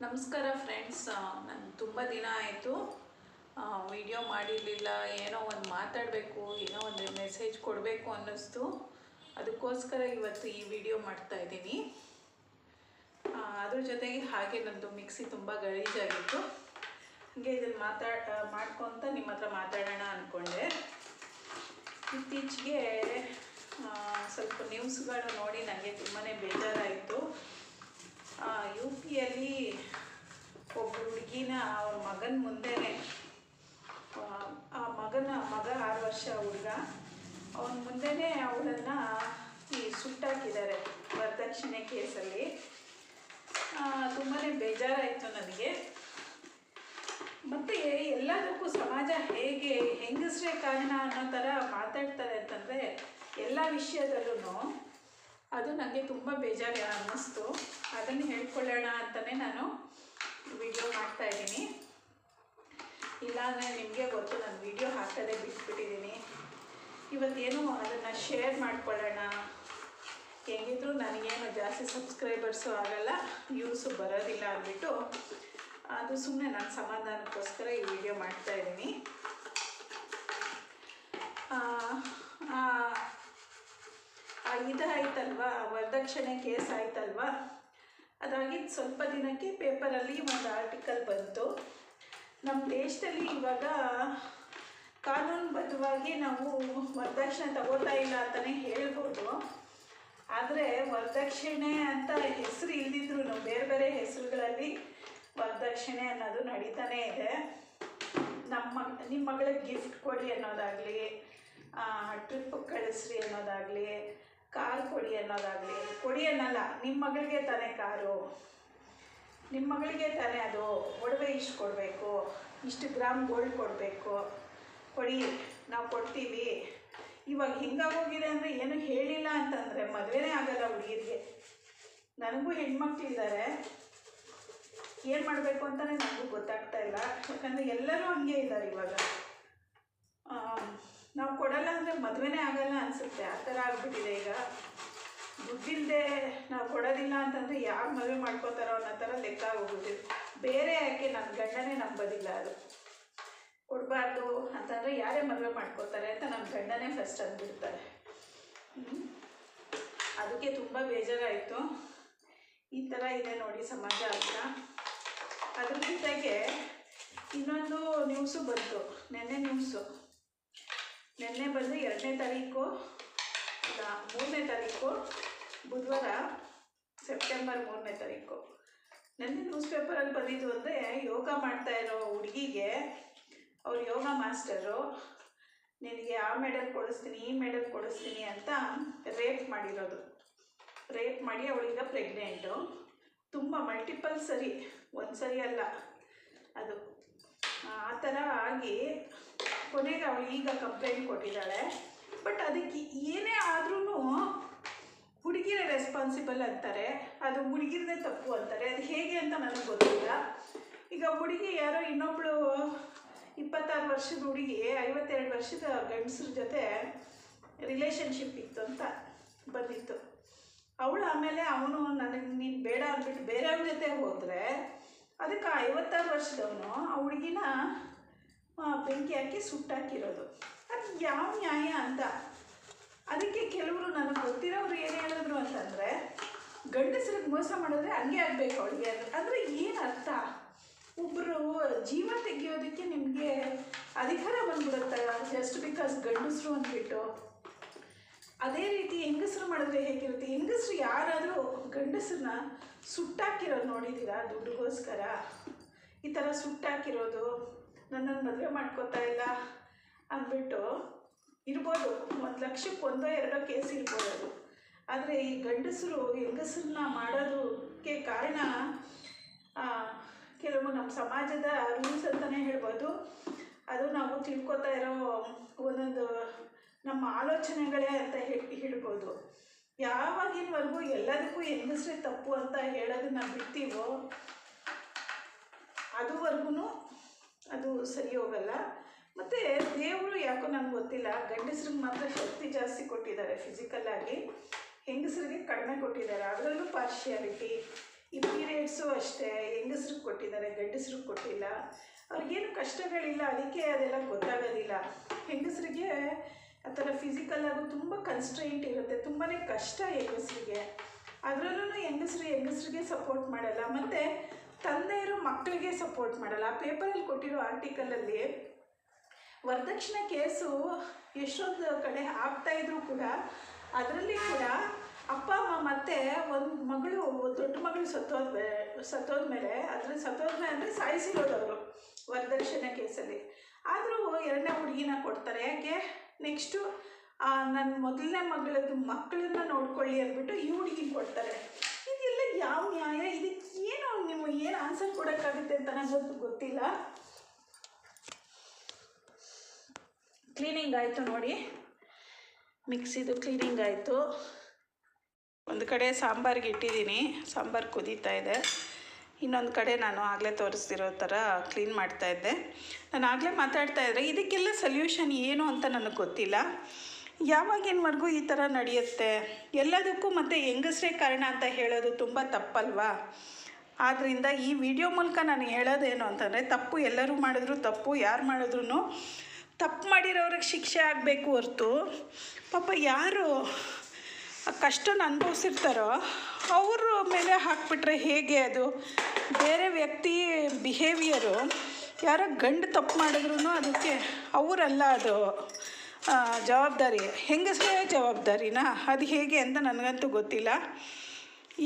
ನಮಸ್ಕಾರ ಫ್ರೆಂಡ್ಸ್ ನಾನು ತುಂಬ ದಿನ ಆಯಿತು. ವಿಡಿಯೋ ಮಾಡಿರಲಿಲ್ಲ. ಏನೋ ಒಂದು ಮಾತಾಡಬೇಕು, ಏನೋ ಒಂದು ಮೆಸೇಜ್ ಕೊಡಬೇಕು ಅನ್ನಿಸ್ತು. ಅದಕ್ಕೋಸ್ಕರ ಇವತ್ತು ಈ ವಿಡಿಯೋ ಮಾಡ್ತಾ ಇದ್ದೀನಿ. ಅದ್ರ ಜೊತೆಗೆ ಹಾಗೆ ನನ್ನದು ಮಿಕ್ಸಿ ತುಂಬ ಗಲೀಜಾಗಿತ್ತು. ಹಾಗೆ ಇದನ್ನು ಮಾತಾಡ ಮಾಡ್ಕೊತ ನಿಮ್ಮ ಹತ್ರ ಮಾತಾಡೋಣ ಅಂದ್ಕೊಂಡೆ ಇತ್ತೀಚೆಗೆ ಸ್ವಲ್ಪ ನ್ಯೂಸ್ಗಳು ನೋಡಿ ನನಗೆ ತುಂಬಾ ಬೇಜಾರಾಯಿತು ಯು ಪಿಯಲ್ಲಿ ಒಬ್ಬ ಹುಡುಗಿನ ಅವ್ರ ಮಗನ ಮುಂದೆನೆ ಆ, ಆ ಮಗನ ಮಗ ಆರು ವರ್ಷ ಹುಡುಗ ಅವನ ಮುಂದೆನೇ ಅವಳನ್ನು ಈ ಸುಟ್ಟಾಕಿದ್ದಾರೆ ವರದಕ್ಷಿಣೆ ಕೇಸಲ್ಲಿ. ತುಂಬಾ ಬೇಜಾರಾಯಿತು ನನಗೆ. ಮತ್ತು ಎಲ್ಲದಕ್ಕೂ ಸಮಾಜ ಹೇಗೆ, ಹೆಂಗಸ್ರೇ ಕಾರಣ ಅನ್ನೋ ಥರ ಮಾತಾಡ್ತಾರೆ ಅಂತಂದರೆ ಎಲ್ಲ ವಿಷಯದಲ್ಲೂ ಅದು ನನಗೆ ತುಂಬ ಬೇಜಾರು ಅನ್ನಿಸ್ತು. ಅದನ್ನು ಹೇಳ್ಕೊಳ್ಳೋಣ ಅಂತಲೇ ನಾನು ವಿಡಿಯೋ ಮಾಡ್ತಾ ಇದ್ದೀನಿ. ಇಲ್ಲಾಂದರೆ ನಿಮಗೆ ಗೊತ್ತು, ನಾನು ವಿಡಿಯೋ ಹಾಕೋದೇ ಬಿಟ್ಬಿಟ್ಟಿದ್ದೀನಿ ಇವತ್ತೇನು ಅದನ್ನು ಶೇರ್ ಮಾಡ್ಕೊಳ್ಳೋಣ. ಹೆಂಗಿದ್ರು ನನಗೇನು ಜಾಸ್ತಿ ಸಬ್ಸ್ಕ್ರೈಬರ್ಸು ಆಗಲ್ಲ ವ್ಯೂಸು ಬರೋದಿಲ್ಲ ಅಂದ್ಬಿಟ್ಟು, ಅದು ಸುಮ್ಮನೆ ನಾನು ಸಮಾಧಾನಕ್ಕೋಸ್ಕರ ಈ ವಿಡಿಯೋ ಮಾಡ್ತಾ ಇದ್ದೀನಿ. ಇದಾಯ್ತಲ್ವಾ? ವರದಕ್ಷಿಣೆ ಕೇಸ್ ಆಯ್ತಲ್ವಾ? ಅದಾಗಿ ಸ್ವಲ್ಪ ದಿನಕ್ಕೆ ಪೇಪರಲ್ಲಿ ಒಂದು ಆರ್ಟಿಕಲ್ ಬಂತು. ನಮ್ಮ ದೇಶದಲ್ಲಿ ಇವಾಗ ಕಾನೂನುಬದ್ಧವಾಗಿ ನಾವು ವರದಕ್ಷಿಣೆ ತಗೋತಾ ಇಲ್ಲ ಅಂತಲೇ ಹೇಳ್ಬೋದು. ಆದರೆ ವರದಕ್ಷಿಣೆ ಅಂತ ಹೆಸರು ಇಲ್ದಿದ್ರು ಬೇರೆ ಬೇರೆ ಹೆಸರುಗಳಲ್ಲಿ ವರದಕ್ಷಿಣೆ ಅನ್ನೋದು ನಡೀತಾನೇ ಇದೆ. ನಮ್ಮ ನಿಮ್ಮ ಮಗಳಿಗೆ ಗಿಫ್ಟ್ ಕೊಡಿ ಅನ್ನೋದಾಗಲಿ ಟ್ರಿಪ್ ಕಳಿಸ್ರಿ ಅನ್ನೋದಾಗಲಿ, ಕಾರ್ ಕೊಡಿ ಅನ್ನೋದಾಗಲಿ, ಕೊಡಿ ಅನ್ನಲ್ಲ ನಿಮ್ಮ ಮಗಳಿಗೆ ತಾನೇ ಕಾರು. ನಿಮ್ಮ ಮಗಳಿಗೆ ತಾನೇ ಅದು ಒಡವೆ ಇಷ್ಟು ಕೊಡಬೇಕು, ಇಷ್ಟು ಗ್ರಾಮ್ ಗೋಲ್ಡ್ ಕೊಡಬೇಕು. ಕೊಡಿ, ನಾವು ಕೊಡ್ತೀವಿ. ಇವಾಗ ಹಿಂಗಾಗೋಗಿದೆ ಅಂದರೆ ಏನು ಹೇಳಿಲ್ಲ ಅಂತಂದರೆ ಮದುವೆನೇ ಆಗಲ್ಲ ಹುಡುಗಿರಿಗೆ. ನನಗೂ ಹೆಣ್ಮಕ್ಳಿದ್ದಾರೆ. ಏನು ಮಾಡಬೇಕು ಅಂತಲೇ ನನಗೂ ಗೊತ್ತಾಗ್ತಾ ಇಲ್ಲ. ಯಾಕಂದರೆ ಎಲ್ಲರೂ ಹಂಗೆ ಇದ್ದಾರೆ ಇವಾಗ. ನಾವು ಕೊಡಲ್ಲ ಅಂದರೆ ಮದುವೆನೇ ಆಗಲ್ಲ ಅನಿಸುತ್ತೆ. ಆ ಥರ ಆಗಿಬಿಟ್ಟಿದೆ ಈಗ. ದುಡ್ಡಿಲ್ಲದೆ ನಾವು ಕೊಡೋದಿಲ್ಲ ಅಂತಂದರೆ ಯಾರು ಮದುವೆ ಮಾಡ್ಕೋತಾರೋ ಅನ್ನೋ ಥರ ಲೆಕ್ಕ ಆಗೋಗ್ಬಿಟ್ಟಿದೆ ಬೇರೆ ಯಾಕೆ ನನ್ನ ಗಂಡನೇ ನಂಬೋದಿಲ್ಲ ಅದು. ಕೊಡಬಾರ್ದು ಅಂತಂದರೆ ಯಾರೇ ಮದುವೆ ಮಾಡ್ಕೋತಾರೆ ಅಂತ ನಮ್ಮ ಗಂಡನೇ ಫಸ್ಟ್ ಅಂದ್ಬಿಡ್ತಾರೆ. ಅದಕ್ಕೆ ತುಂಬ ಬೇಜಾರಾಯಿತು. ಈ ಥರ ಇದೆ ನೋಡಿ ಸಮಾಜ ಅಂತ. ಅದ್ರ ಜೊತೆಗೆ ಇನ್ನೊಂದು ನ್ಯೂಸು ಬಂತು. ನೆನ್ನೆ ನ್ಯೂಸು ನೆನ್ನೆ ಬಂದು ಎರಡನೇ ತಾರೀಕು ಮೂರನೇ ತಾರೀಕು, ಬುಧವಾರ, ಸೆಪ್ಟೆಂಬರ್ ಮೂರನೇ ತಾರೀಕು. ನೆನ್ನೆ ನ್ಯೂಸ್ ಪೇಪರಲ್ಲಿ ಬಂದಿದ್ದು ಅಂದರೆ ಯೋಗ ಮಾಡ್ತಾ ಇರೋ ಹುಡುಗಿಗೆ ಅವ್ರು ಯೋಗ ಮಾಸ್ಟರು, ನಿನಗೆ ಆ ಮೆಡಲ್ ಕೊಡಿಸ್ತೀನಿ, ಈ ಮೆಡಲ್ ಕೊಡಿಸ್ತೀನಿ ಅಂತ ರೇಪ್ ಮಾಡಿರೋದು. ರೇಪ್ ಮಾಡಿ ಅವಳೀಗ ಪ್ರೆಗ್ನೆಂಟು. ತುಂಬ ಮಲ್ಟಿಪಲ್ ಸರಿ ಒಂದು ಸರಿ ಅಲ್ಲ ಅದು. ಆ ಥರ ಆಗಿ ಕೊನೆಗೆ ಅವಳು ಈಗ ಕಂಪ್ಲೇಂಟ್ ಕೊಟ್ಟಿದ್ದಾಳೆ. ಬಟ್ ಅದಕ್ಕೆ ಏನೇ ಆದ್ರೂ ಹುಡುಗಿರೇ ರೆಸ್ಪಾನ್ಸಿಬಲ್ ಅಂತಾರೆ, ಅದು ಹುಡುಗಿರದೇ ತಪ್ಪು ಅಂತಾರೆ. ಅದು ಹೇಗೆ ಅಂತ ನನಗೆ ಗೊತ್ತಿಲ್ಲ. ಈಗ ಹುಡುಗಿ ಯಾರೋ ಇನ್ನೊಬ್ಳು ಇಪ್ಪತ್ತಾರು ವರ್ಷದ ಹುಡುಗಿ, ಐವತ್ತೆರಡು ವರ್ಷದ ಗಂಡಸ್ರ ಜೊತೆ ರಿಲೇಷನ್ಶಿಪ್ ಇತ್ತು ಅಂತ ಬಂದಿತ್ತು. ಅವಳು ಆಮೇಲೆ ಅವನು ನನಗೆ ನೀನು ಬೇಡ ಅಂದ್ಬಿಟ್ಟು ಬೇರೆಯವ್ರ ಜೊತೆ ಹೋದರೆ, ಅದಕ್ಕೆ ಐವತ್ತಾರು ವರ್ಷದವನು ಆ ಹುಡುಗಿನ ಬೆಂಕಿ ಹಾಕಿ ಸುಟ್ಟಾಕಿರೋದು. ಅದು ಯಾವ ನ್ಯಾಯ ಅಂತ. ಅದಕ್ಕೆ ಕೆಲವರು ನನಗೆ ಗೊತ್ತಿರೋರು ಏನು ಹೇಳಿದ್ರು ಅಂತಂದರೆ, ಗಂಡಸ್ರಿಗೆ ಮೋಸ ಮಾಡಿದ್ರೆ ಹಂಗೆ ಆಗಬೇಕು ಅವಳಿಗೆ ಅಂದರೆ ಏನು ಅರ್ಥ? ಒಬ್ಬರು ಜೀವ ತೆಗೆಯೋದಕ್ಕೆ ನಿಮಗೆ ಅಧಿಕಾರ ಬಂದ್ಬಿಡುತ್ತೆ. ಜಸ್ಟ್ ಬಿಕಾಸ್ ಗಂಡಸರು ಅಂದ್ಬಿಟ್ಟು. ಅದೇ ರೀತಿ ಹೆಂಗಸರು ಮಾಡಿದ್ರೆ ಹೇಗಿರುತ್ತೆ? ಹೆಂಗಸರು ಯಾರಾದರೂ ಗಂಡಸರನ್ನ ಸುಟ್ಟಾಕಿರೋದು ನೋಡಿದ್ದೀರಾ? ದುಡ್ಡುಗೋಸ್ಕರ? ಈ ಥರ ಸುಟ್ಟಾಕಿರೋದು, ನನ್ನನ್ನು ಮದುವೆ ಮಾಡ್ಕೋತಾ ಇಲ್ಲ ಅಂದ್ಬಿಟ್ಟು ಇರ್ಬೋದು. ಒಂದು ಲಕ್ಷಕ್ಕೆ ಒಂದೋ ಎರಡೋ ಕೇಸ್ ಇರ್ಬೋದು. ಆದರೆ ಈ ಗಂಡಸರು ಹೆಂಗಸರನ್ನ ಮಾಡೋದಕ್ಕೆ ಕಾರಣ ಕೆಲವು ನಮ್ಮ ಸಮಾಜದ ರೂಲ್ಸ್ ಅಂತಲೇ ಹೇಳ್ಬೋದು. ಅದು ನಾವು ತಿಳ್ಕೊತಾ ಇರೋ ಒಂದೊಂದು ನಮ್ಮ ಆಲೋಚನೆಗಳೇ ಅಂತ ಹೇಳಿ ಹೇಳ್ಬೋದು. ಯಾವಾಗಿನವರೆಗೂ ಎಲ್ಲದಕ್ಕೂ ಹೆಂಗಸ್ರೇ ತಪ್ಪು ಅಂತ ಹೇಳೋದನ್ನ ಬಿಡ್ತೀವೋ ಅದುವರೆಗೂ ಅದು ಸರಿ ಹೋಗಲ್ಲ. ಮತ್ತು ದೇವರು ಯಾಕೋ ನನಗೆ ಗೊತ್ತಿಲ್ಲ, ಗಂಡಸ್ರಿಗೆ ಮಾತ್ರ ಶಕ್ತಿ ಜಾಸ್ತಿ ಕೊಟ್ಟಿದ್ದಾರೆ ಫಿಸಿಕಲ್ಲಾಗಿ ಹೆಂಗಸರಿಗೆ ಕಡಿಮೆ ಕೊಟ್ಟಿದ್ದಾರೆ. ಅದರಲ್ಲೂ ಪಾರ್ಶಿಯಾಲಿಟಿ ಈ ಪೀರಿಯಡ್ಸು ಅಷ್ಟೇ ಹೆಂಗಸ ಹೆಂಗಸ್ರಿಗೆ ಕೊಟ್ಟಿದ್ದಾರೆ ಗಂಡಸ್ರಿಗೆ ಕೊಟ್ಟಿಲ್ಲ. ಅವ್ರಿಗೇನು ಕಷ್ಟಗಳಿಲ್ಲ, ಅದಕ್ಕೆ ಅದೆಲ್ಲ ಗೊತ್ತಾಗೋದಿಲ್ಲ. ಹೆಂಗಸರಿಗೆ ಆ ಥರ ಫಿಸಿಕಲ್ ಆಗು ತುಂಬ ಕನ್ಸ್ಟ್ರೈಂಟ್ ಇರುತ್ತೆ ತುಂಬಾ ಕಷ್ಟ ಹೆಂಗಸ್ರಿಗೆ. ಅದರಲ್ಲೂ ಹೆಂಗಸ್ರು ಹೆಂಗಸ್ರಿಗೆ ಸಪೋರ್ಟ್ ಮಾಡಲ್ಲ. ಮತ್ತು ತಂದೆಯರು ಮಕ್ಕಳಿಗೆ ಸಪೋರ್ಟ್ ಮಾಡಲ್ಲ. ಆ ಪೇಪರಲ್ಲಿ ಕೊಟ್ಟಿರೋ ಆರ್ಟಿಕಲಲ್ಲಿ ವರದಕ್ಷಿಣೆ ಕೇಸು ಎಷ್ಟೊಂದು ಕಡೆ ಆಗ್ತಾಯಿದ್ರು ಕೂಡ, ಅದರಲ್ಲಿ ಕೂಡ ಅಪ್ಪ, ಅಮ್ಮ ಮತ್ತೆ ಒಂದು ಮಗಳು, ದೊಡ್ಡ ಮಗಳು ಸತ್ತೋದ್ಮೇ ಸತ್ತೋದ್ಮೇಲೆ ಅದ್ರ ಸತ್ತೋದ್ಮೇಲೆ ಅಂದರೆ ಸಾಯಿಸಿರೋದವರು ವರದಕ್ಷಿಣೆ ಕೇಸಲ್ಲಿ. ಆದರೂ ಎರಡನೇ ಹುಡುಗಿನ ಕೊಡ್ತಾರೆ. ಯಾಕೆ? ನೆಕ್ಸ್ಟು ನನ್ನ ಮೊದಲನೇ ಮಗಳದ್ದು ಮಕ್ಕಳನ್ನ ನೋಡ್ಕೊಳ್ಳಿ ಅಂದ್ಬಿಟ್ಟು ಈ ಹುಡುಗಿನ ಕೊಡ್ತಾರೆ. ಇದೆಲ್ಲ ಯಾವ ನ್ಯಾಯ? ಇದಕ್ಕೆ ಏನು ನೀವು ಏನು ಆನ್ಸರ್ ಕೊಡೋಕ್ಕಾಗುತ್ತೆ ಅಂತ ನನಗೆ ಗೊತ್ತಿಲ್ಲ. ಕ್ಲೀನಿಂಗ್ ಆಯಿತು ನೋಡಿ. ಮಿಕ್ಸಿದು ಕ್ಲೀನಿಂಗ್ ಆಯಿತು. ಒಂದು ಕಡೆ ಸಾಂಬಾರಿಗೆ ಇಟ್ಟಿದ್ದೀನಿ. ಸಾಂಬಾರು ಕುದೀತಾ ಇದೆ. ಇನ್ನೊಂದು ಕಡೆ ನಾನು ಆಗಲೇ ತೋರಿಸ್ತಿರೋ ಥರ ಕ್ಲೀನ್ ಮಾಡ್ತಾ ಇದ್ದೆ. ನಾನು ಆಗಲೇ ಮಾತಾಡ್ತಾ ಇದ್ದರೆ ಇದಕ್ಕೆಲ್ಲ ಸೊಲ್ಯೂಷನ್ ಏನು ಅಂತ ನನಗೆ ಗೊತ್ತಿಲ್ಲ. ಯಾವಾಗಿನವರೆಗೂ ಈ ಥರ ನಡೆಯುತ್ತೆ? ಎಲ್ಲದಕ್ಕೂ ಮತ್ತೆ ಹೆಂಗಸ್ರೇ ಕಾರಣ ಅಂತ ಹೇಳೋದು ತುಂಬ ತಪ್ಪಲ್ವಾ? ಆದ್ದರಿಂದ ಈ ವಿಡಿಯೋ ಮೂಲಕ ನಾನು ಹೇಳೋದೇನು ಅಂತಂದರೆ, ತಪ್ಪು ಎಲ್ಲರೂ ಮಾಡಿದ್ರು, ತಪ್ಪು ಯಾರು ಮಾಡಿದ್ರು ತಪ್ಪು ಮಾಡಿರೋರಿಗೆ ಶಿಕ್ಷೆ ಆಗಬೇಕು ಹೊರ್ತು. ಪಾಪ ಯಾರು ಆ ಕಷ್ಟನ ಅನುಭವಿಸಿರ್ತಾರೋ, ಅವ್ರ ಮೇಲೆ ಹಾಕ್ಬಿಟ್ರೆ ಹೇಗೆ ಅದು? ಬೇರೆ ವ್ಯಕ್ತಿ ಬಿಹೇವಿಯರು ಯಾರೋ ಗಂಡು ತಪ್ಪು ಮಾಡಿದ್ರು ಅದಕ್ಕೆ ಅವರಲ್ಲ ಅದು. ಜವಾಬ್ದಾರಿ. ಹೆಂಗಸರೇ ಜವಾಬ್ದಾರಿನಾ? ಅದು ಹೇಗೆ ಅಂತ ನನಗಂತೂ ಗೊತ್ತಿಲ್ಲ.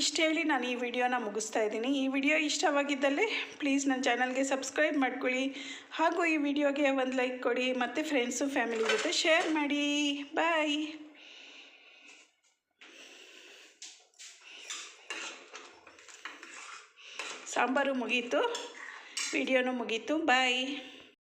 ಇಷ್ಟು ಹೇಳಿ ನಾನು ಈ ವಿಡಿಯೋನ ಮುಗಿಸ್ತಾ ಇದ್ದೀನಿ. ಈ ವಿಡಿಯೋ ಇಷ್ಟವಾಗಿದ್ದಲ್ಲಿ ಪ್ಲೀಸ್ ನನ್ನ ಚಾನಲ್ಗೆ ಸಬ್ಸ್ಕ್ರೈಬ್ ಮಾಡ್ಕೊಳ್ಳಿ. ಹಾಗೂ ಈ ವಿಡಿಯೋಗೆ ಒಂದು ಲೈಕ್ ಕೊಡಿ. ಮತ್ತು ಫ್ರೆಂಡ್ಸು ಫ್ಯಾಮಿಲಿ ಜೊತೆ ಶೇರ್ ಮಾಡಿ. ಬಾಯ್ ಸಾಂಬಾರು ಮುಗೀತು ವಿಡಿಯೋನು ಮುಗೀತು ಬಾಯ್